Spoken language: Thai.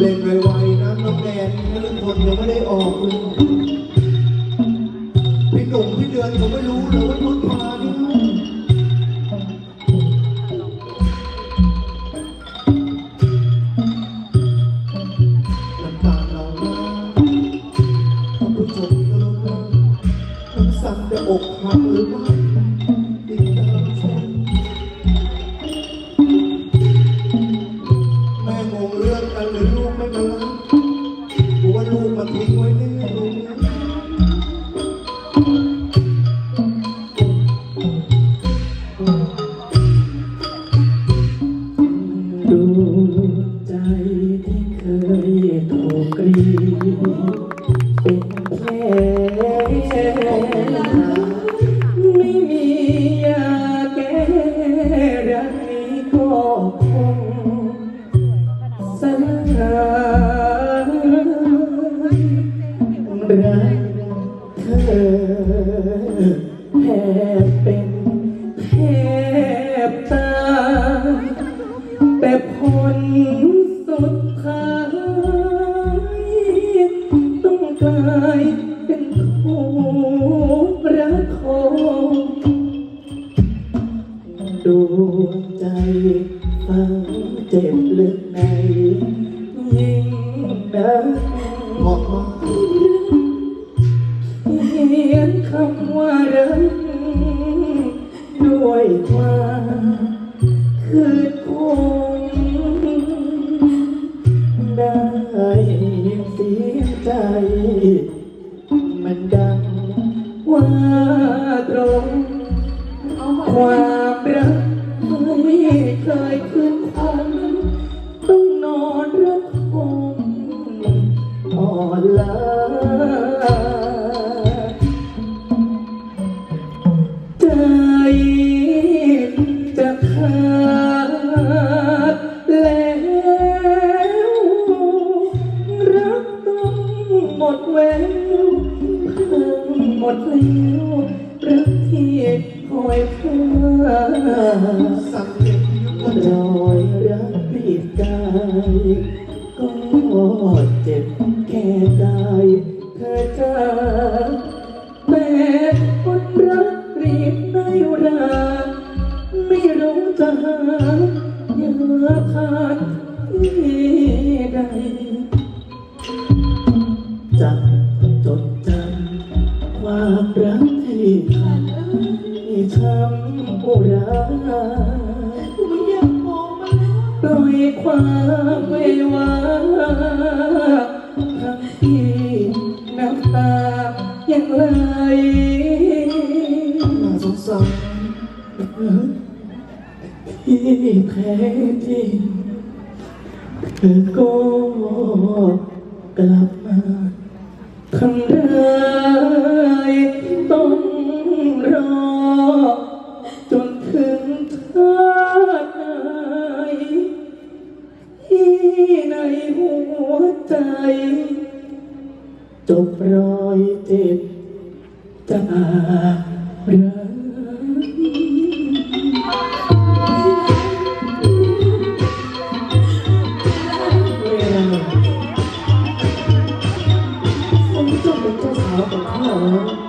เล่นไวๆนะน้องแนนไม่ทุกคนยังไม่ได้ออกเลยพี่หนุ่มพี่เดือนเขาไม่รู้เลยว่าพุทมานี่ยน้ำตาเรานะท่านผู้ชมก็รู้นะน้ำสันจะอกหักหรือไม่ รื่องกันหรือลูกไม่มารับกูว่าลูกมาทิ้งไว้แน่ตรงนี้ดูใจที่เคยถูกกรี สลายรักเธอแทบเป็นแทบตายแต่ผลสุดท้ายต้องกลายเป็นคู่รักของดวงใจฟังเจ็บลึกใน คำว่ารักด้วยความคือคงได้ยินเสียงใจ มันดังว่าตรงความรักไม่เคยคืนคงต้อง มดแล้วรักที่คอยเพื่อสังเกตก็รอยรักปิดกายก็เจ็บแค่ได้เธอจะแต่คนรักรีบในราไม่รู้จะหายาทาน ความรักที่ทำให้ช้ำอุราไม่อยากมองมันแล้วปล่อยความไม่ว่าทั้งที่น้ำตายังไหลน่าสงสารที่แท้จริงเธอก็กลับมาทำร้าย รอยติดตารักผมจะเป็นเจ้าสาวของข้า